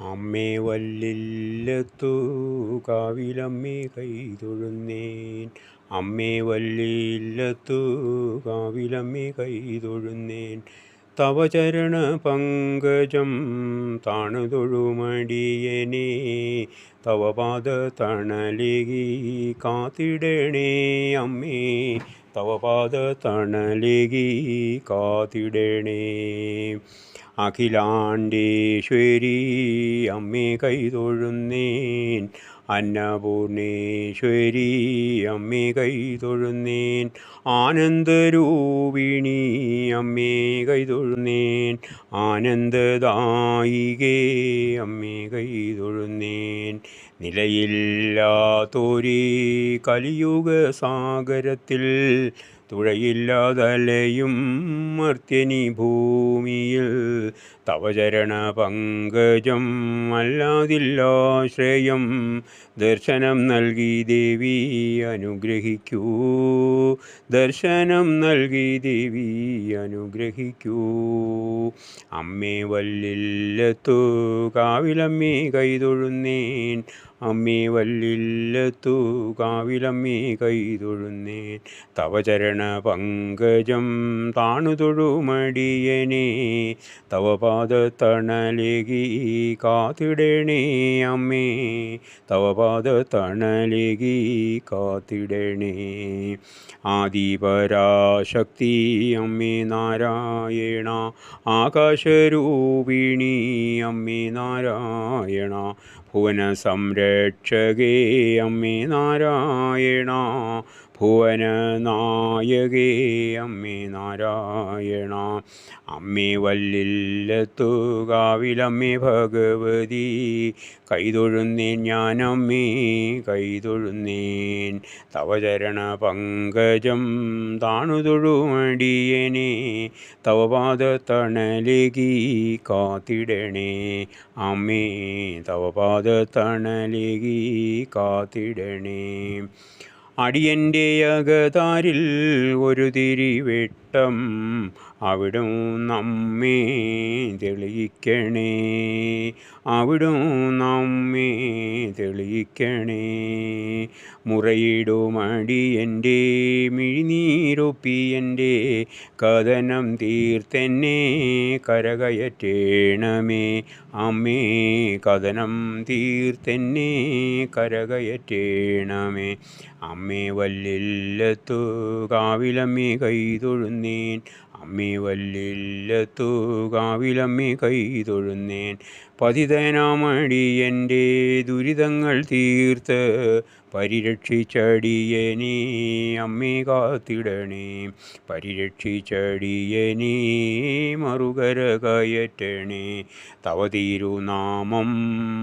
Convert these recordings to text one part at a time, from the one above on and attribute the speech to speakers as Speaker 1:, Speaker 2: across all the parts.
Speaker 1: അമ്മേ വല്ലില്ലത്തു കാവിലമ്മേ കൈതൊഴുന്നേൻ അമ്മേ വല്ലില്ലത്തു കാവിലമ്മേ കൈതൊഴുന്നേൻ തവ ചരണ പങ്കജം താണുതൊഴുമടിയനേ തവ പാദ തണലേകി കാത്തിടണേ അമ്മേ. തവ പാദ തണലേകി കാത്തിടണേ. അഖിലാണ്ടേശ്വരി അമ്മേ കൈതൊഴുന്നേൻ. അന്നപൂർണേശ്വരി അമ്മേ കൈതൊഴുന്നേൻ. ആനന്ദരൂപിണി അമ്മേ കൈതൊഴുന്നേൻ. ആനന്ദദായികേ അമ്മേ കൈതൊഴുന്നേൻ നിലയില്ലാത്തോരീ കലിയുഗ സാഗരത്തിൽ തുഴയില്ലാതലയും മർത്യനി ഭൂമിയിൽ തവചരണ പങ്കജം അല്ലാതില്ലാശ്രയം ദർശനം നൽകി ദേവി അനുഗ്രഹിക്കൂ. ദർശനം നൽകി ദേവി അനുഗ്രഹിക്കൂ. അമ്മേ വല്ലില്ലത്തു കാവിലമ്മേ കൈതൊഴുന്നേൻ. അമ്മേ വല്ലില്ലത്തു കാവിലമ്മേ കൈതൊഴുന്നേൻ തവ ചരണ പങ്കജം താണുതൊഴുമടിയനേ. തവ പാദത്തണലേകി കാത്തിടണേ അമ്മേ. തവ പാദത്തണലേകി കാത്തിടണേ. ആദിപരാശക്തി അമ്മേ നാരായണ. ആകാശരൂപിണി അമ്മേ നാരായണ. ഭുവന സംരക്ഷകേ അമ്മേ നാരായണ. ഭുവന നായകേ അമ്മേ നാരായണ അമ്മേ വല്ലില്ലത്തു കാവിലമ്മേ ഭഗവതി കൈതൊഴുന്നേൻ ഞാനമ്മേ കൈതൊഴുന്നേൻ തവചരണ പങ്കജം താണുതൊഴുമടിയനെ തവ പാദത്തണലേകി കാത്തിടണേ. അമ്മേ തവ പാദത്തണലേകി കാത്തിടണേ. അടിയന്റെ അകതാരിൽ ഒരു തിരിവെട്ടം അവിടും നമ്മെ തെളിയിക്കണേ. അവിടും നമ്മെ തെളിയിക്കണേ. മുറയിടുമടിയന്റെ മിഴിനീരൊപ്പിയന്റെ കഥനം തീർത്തെന്നെ കരകയറ്റേണമേ. അമ്മേ കഥനം തീർത്തെന്നെ കരകയറ്റേണമേ. അമ്മേ വല്ലില്ലത്തു കാവിലമ്മേ കൈതൊഴുന്നേൻ അമ്മേ വല്ലില്ലത്തു തൊഴുന്നേൻ. പതിതനാമടി പതിതനാമടിയന്റെ ദുരിതങ്ങൾ തീർത്ത് പരിരക്ഷിച്ചടിയനീ അമ്മേ കാത്തിടണേ. പരിരക്ഷിച്ചടിയനീ മറുകര കയറ്റണേ തവ തിരുനാമം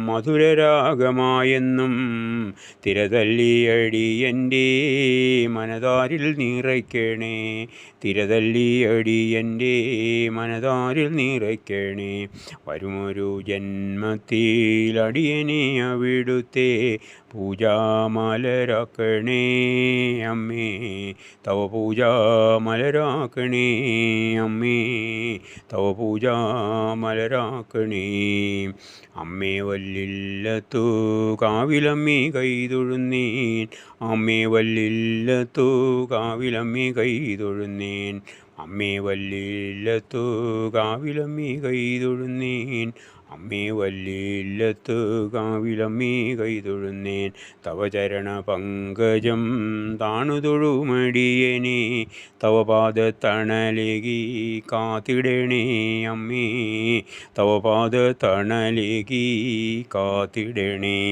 Speaker 1: മധുരരാഗമായെന്നും തിരതല്ലിയടിയന്റെ മനതാരിൽ നിറയ്ക്കണേ. തിരതല്ലിയടിയന്റെ മനതാരിൽ നിറയ്ക്കണേ. വരുമൊരു ജന്മത്തിൽ അടിയനെ അവിടുത്തെ പൂജാമലരാക്കണേ അമ്മേ. തവ പൂജാമലരാക്കണേ അമ്മേ. തവ പൂജാമലരാക്കണേ. അമ്മേ വല്ലില്ലത്തു കാവിലമ്മേ കൈതൊഴുന്നേൻ. അമ്മേ വല്ലില്ലത്തു കാവിലമ്മേ കൈതൊഴുന്നേൻ. അമ്മേ വല്ലില്ലത്തു കാവിലമ്മേ കൈതൊഴുന്നേൻ. അമ്മേ വല്ലില്ലത്ത് കാവിലമ്മേ കൈതൊഴുന്നേൻ തവ ചരണ പങ്കജം താണുതൊഴുമടിയനേ തവ പാദത്തണലേകി കാത്തിടണേ അമ്മേ. തവ പാദത്തണലേകി കാത്തിടണേ.